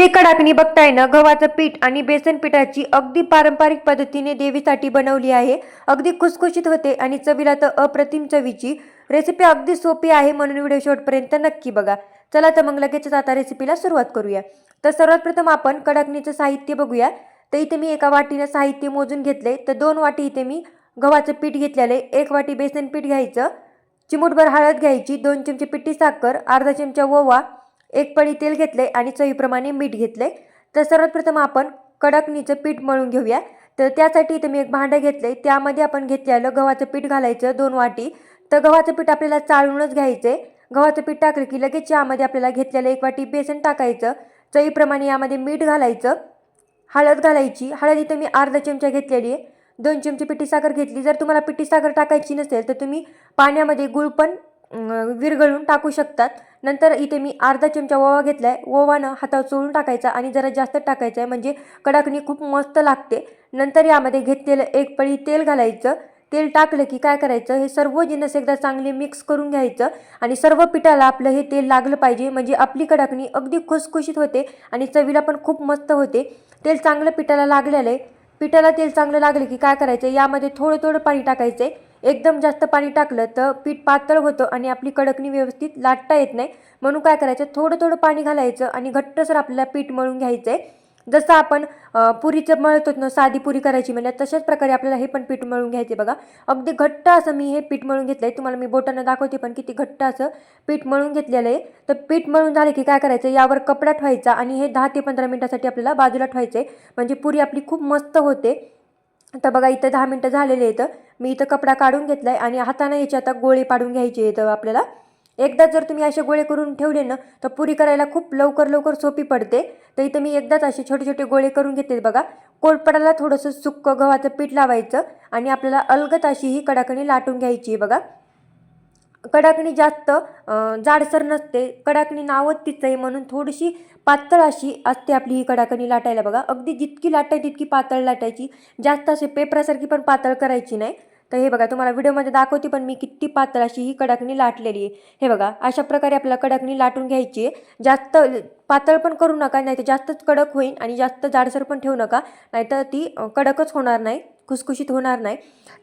हे कडाकणी बघताय ना गव्हाचं पीठ आणि बेसन पिठाची अगदी पारंपरिक पद्धतीने देवीसाठी बनवली आहे. अगदी खुसखुशीत होते आणि चवीला तर अप्रतिम चवीची रेसिपी अगदी सोपी आहे म्हणून व्हिडिओ शेवटपर्यंत नक्की बघा. चला तर मग लगेचच आता रेसिपीला सुरुवात करूया. तर सर्वात प्रथम आपण कडाकणीचं साहित्य बघूया. तर इथे मी एका वाटीनं साहित्य मोजून घेतले तर दोन वाटी इथे मी गव्हाचं पीठ घेतलेलं आहे. एक वाटी बेसन पीठ घ्यायचं. चिमूटभर हळद घ्यायची. दोन चमचे पिठी साखर. अर्धा चमचा ओवा. एक पळी तेल घेतले आणि चवीप्रमाणे मीठ घेतले तर सर्वात प्रथम आपण कडकणीचं पीठ मळून घेऊया. तर त्यासाठी इथं मी एक भांडं घेतले त्यामध्ये आपण घेतलेलं गव्हाचं पीठ घालायचं दोन वाटी. तर गव्हाचं पीठ आपल्याला चाळूनच घ्यायचे गव्हाचं पीठ टाकलं की लगेच यामध्ये आपल्याला घेतलेलं एक वाटी बेसन टाकायचं. चवीप्रमाणे यामध्ये मीठ घालायचं. हळद घालायची. हळद इथं मी अर्धा चमचा घेतलेली आहे. दोन चमचे पिठी साखर घेतली. जर तुम्हाला पिठी साखर टाकायची नसेल तर तुम्ही पाण्यामध्ये गुळ पण विरघळून टाकू शकतात. नंतर इथे मी अर्धा चमचा ओवा घेतला आहे ओवानं हातावर चोळून टाकायचा आणि जरा जास्त टाकायचं आहे म्हणजे कडाकणी खूप मस्त लागते. नंतर यामध्ये घेतलेलं एक पळी तेल घालायचं. तेल टाकलं की काय करायचं? हे सर्व जिन्नस एकदा चांगले मिक्स करून घ्यायचं. आणि सर्व पिठाला आपलं हे तेल लागलं पाहिजे. म्हणजे आपली कडाकणी अगदी खुसखुशीत होते आणि चवीला पण खूप मस्त होते. तेल चांगलं पिठाला लागलेलं आहे. पिठाला तेल चांगलं लागलं की काय करायचं? यामध्ये थोडं थोडं पाणी टाकायचं आहे एकदम जास्त पाणी टाकलं तर पीठ पातळ होतं आणि आपली कडकणी व्यवस्थित लाटता येत नाही. म्हणून काय करायचं? थोडं थोडं पाणी घालायचं आणि घट्टसर आपल्याला पीठ मळून घ्यायचं आहे जसं आपण पुरीचं मळतो ना साधी पुरी करायची म्हणजे तशाच प्रकारे आपल्याला हे पण पीठ मळून घ्यायचे बघा. अगदी घट्ट असं मी हे पीठ मळून घेतलं आहे तुम्हाला मी बोटानं दाखवते पण किती घट्ट असं पीठ मळून घेतलेलं आहे. तर पीठ मळून झाले की काय करायचं? यावर कपडा ठेवायचा आणि हे दहा ते पंधरा मिनटासाठी आपल्याला बाजूला ठेवायचं आहे म्हणजे पुरी आपली खूप मस्त होते. तर बघा इथं दहा मिनटं झालेले आहेत. मी इथं कपडा काढून घेतला आहे आणि हाताने याची आता गोळे पाडून घ्यायचे आहेत आपल्याला एकदा जर तुम्ही असे गोळे करून ठेवले ना तर पुरी करायला खूप लवकर लवकर सोपी पडते. तर इथं मी एकदाच असे छोटे छोटे गोळे करून घेते बघा. कोळपडाला थोडंसं सुक्कं गव्हाचं पीठ लावायचं आणि आपल्याला अलगत अशी ही कडाकणी लाटून घ्यायची आहे बघा. कडाकणी जास्त जाडसर नसते. कडाकणी नावत तिचं आहे म्हणून थोडीशी पातळ अशी असते आपली ही कडाकणी लाटायला बघा. अगदी जितकी लाटायची तितकी पातळ लाटायची. जास्त असे पेपरासारखी पण पातळ करायची नाही. तर हे बघा तुम्हाला व्हिडिओमध्ये दाखवते पण मी किती पातळ अशी ही कडकणी लाटलेली आहे. हे बघा अशा प्रकारे आपल्याला कडकणी लाटून घ्यायची आहे. जास्त पातळ पण करू नका नाही तर जास्तच कडक होईल आणि जास्त जाडसर पण ठेवू नका नाहीतर ती कडकच होणार नाही खुसखुशीत होणार नाही.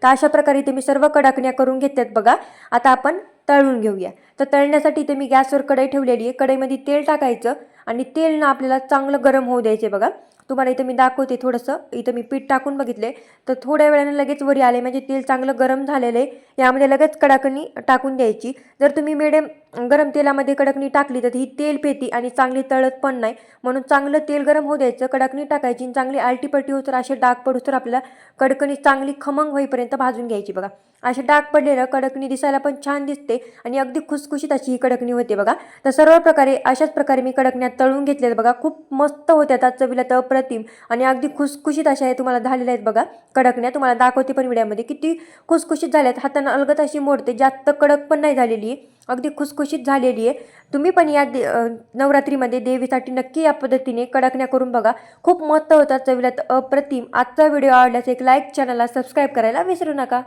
तर अशा प्रकारे इथे मी सर्व कडाकण्या करून घेतात बघा. आता आपण तळून घेऊया. तर तळण्यासाठी इथे मी गॅसवर कढई ठेवलेली आहे. कढईमध्ये तेल टाकायचं आणि तेल ना आपल्याला चांगलं गरम होऊ द्यायचे बघा. तुम्हाला इथं मी दाखवते थोडंसं. इथं मी पीठ टाकून बघितले. तर थोड्या वेळाने लगेच वरी आले. म्हणजे तेल चांगलं गरम झालेलं आहे. यामध्ये लगेच कडाकणी टाकून द्यायची. जर तुम्ही मिडियम गरम तेलामध्ये कडकणी टाकली तर ही तेल पेती आणि चांगली तळत पण नाही. म्हणून चांगलं तेल गरम होऊ द्यायचं कडकणी टाकायची आणि चांगली आलटीपट्टी होतर असे डाग पडू तर आपल्याला कडकणी चांगली खमंग होईपर्यंत भाजून घ्यायची बघा. असे डाग पडलेलं कडकणी दिसायला पण छान दिसते आणि अगदी खुसखुशीत अशी ही कडकणी होते बघा. तर सर्व प्रकारे अशाच प्रकारे मी कडकण्यात तळून घेतल्यात बघा. खूप मस्त होत्या त्या चवीला तर अप्रतिम आणि अगदी खुसखुशीत अशा हे तुम्हाला झालेल्या आहेत बघा कडकण्या. तुम्हाला दाखवते पण व्हिडिओमध्ये किती खुसखुशीत झाल्यात. हातानं अलगत अशी मोडते. जास्त कडक पण नाही झालेली आहे. अगदी खुसखुशीत झालेली आहे. तुम्ही पण या दे नवरात्रीमध्ये देवीसाठी नक्की या पद्धतीने कडकण्या करून बघा. खूप मस्त होतात चवीला अप्रतिम. आजचा व्हिडिओ आवडल्यास एक लाईक चॅनलला सबस्क्राईब करायला विसरू नका.